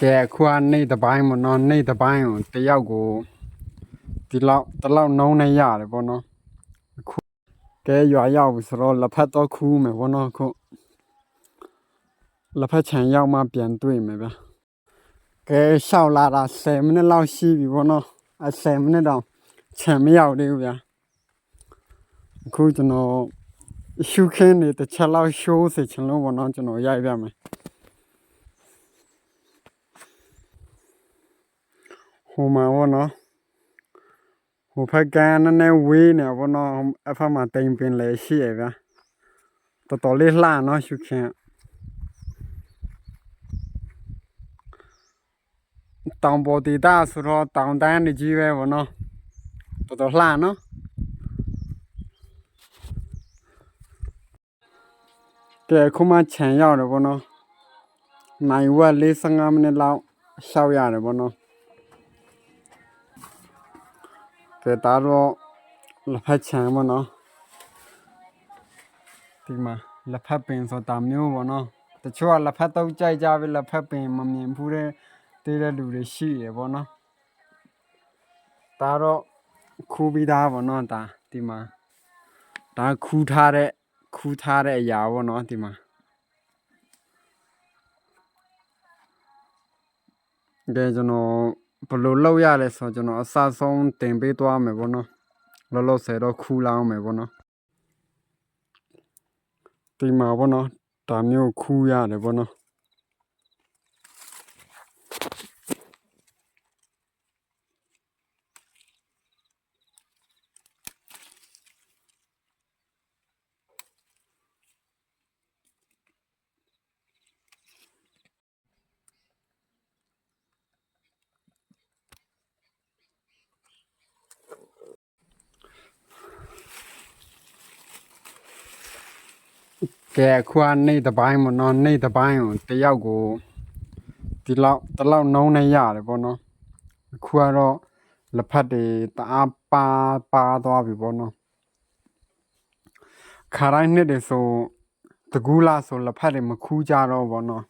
ကဲခွာနေတဲ့ပိုင်းမနော်နေတဲ့ပိုင်းကိုတယောက်ကိုဒီလောက်တလောက်နှုံးနေရတယ်ပေါ့နော်ခုကဲရွာရောက်ပြီဆိုတော့လက်ဖက်တော့ခူးမယ်ပေါ့နော်ခုလက်ဖက်ချန်ရောက်မှပြန်တွေ့မယ်ဗျာကဲရှောက်လာတာ10မိနစ်လောက်ရှိပြီပေါ့နော်အ10မိနစ်တော့ချန်မရောက်သေးဘူးဗျာ အခုကျွန်တော်ရှုခင်းနေတစ်ချက်လောက်ရှိုးစေချင်လို့ပေါ့နော်ကျွန်တော်ရိုက်ပြမယ်ဟိုမှာဘောနော်ဟိုဖက်ကန်းနည်းနည်းဝေးနေဘောနော်အဖက်မှာတိမ်ပင်လေရှိရဗျာတော်တော်လေးလှနော်ရှုခင်တောင်ပေါ်ဒေတာဆိုတော့တောင်တန်းနေကြီးပဲဘောနော်တော်တော်လှနော် ကဲခုမှခြံရောက်တယ်ဘောနော်နိုင်ဝက်45မိနစ်လောက်ရှောက်ရတယ်ဘောနော်ကဲဒါတော့လက်ဖက်ချံပေါ့နော်ဒီမှာလက်ဖက်ပင်ဆိုတာမျိုးပေါ့နော်တချို့ကလက်ဖက်တော့ကြိုက်ကြပြီလက်ဖက်ပင်မမြင်ဘူးတဲ့တေးတဲ့လူတွေရှိရပေါ့နော်ဒါတော့ခူးပြီးသားပေါ့နော်ဒါဒီမှာဒါခူးထားတဲ့ ခူးထားတဲ့အရာပေါ့နော်ဒီမှာကဲကျွန်တော်ဘယ်လိုလုပ်ရလဲဆိုတော့ကျွန်တော်အစဆုံးတင်ပေးသွားမယ်ပေါ့နော်လောလောဆယ်တော့ခူးလောင်းမယ်ပေါ့နော်ဒီမှာပေါ့နော်ဒါမျိုးခူးရတယ်ပေါ့နော် ကဲအခုကနေ့တစ်ပိုင်းပေါ့နော်နေ့တစ်ပိုင်းကိုတယောက်ကိုဒီလောက်ဒီလောက်နှုံးနေရတယ်ပေါ့နော်အခုကတော့လက်ဖက်တွေတအားပါပါသွားပြီပေါ့နော်ခါတိုင်းနှစ်တွေဆိုတကူးလာဆိုလက်ဖက်တွေမခူးကြတော့ပေါ့နော်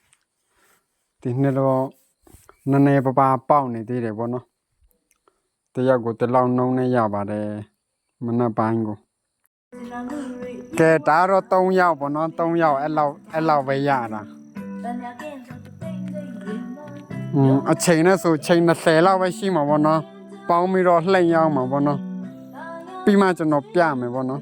ဒီနှစ်တော့နည်းနည်းပါးပါးပေါက်နေသေးတယ်ပေါ့နော်တယောက်ကိုဒီလောက်နှုံးနေရပါတယ်မနက်ပိုင်းကို ကဲဒါတော့3ယောက်ပေါ့နော်3ယောက်အဲ့လောက်အဲ့လောက်ပဲရတာอืมအချိန်နဲ့ဆိုချိန်20လောက်ပဲရှိမှာပေါ့နော်ပေါင်းပြီးတော့လှည့်ရောက်မှာပေါ့နော်ပြီးမှကျွန်တော်ပြမယ်ပေါ့နော်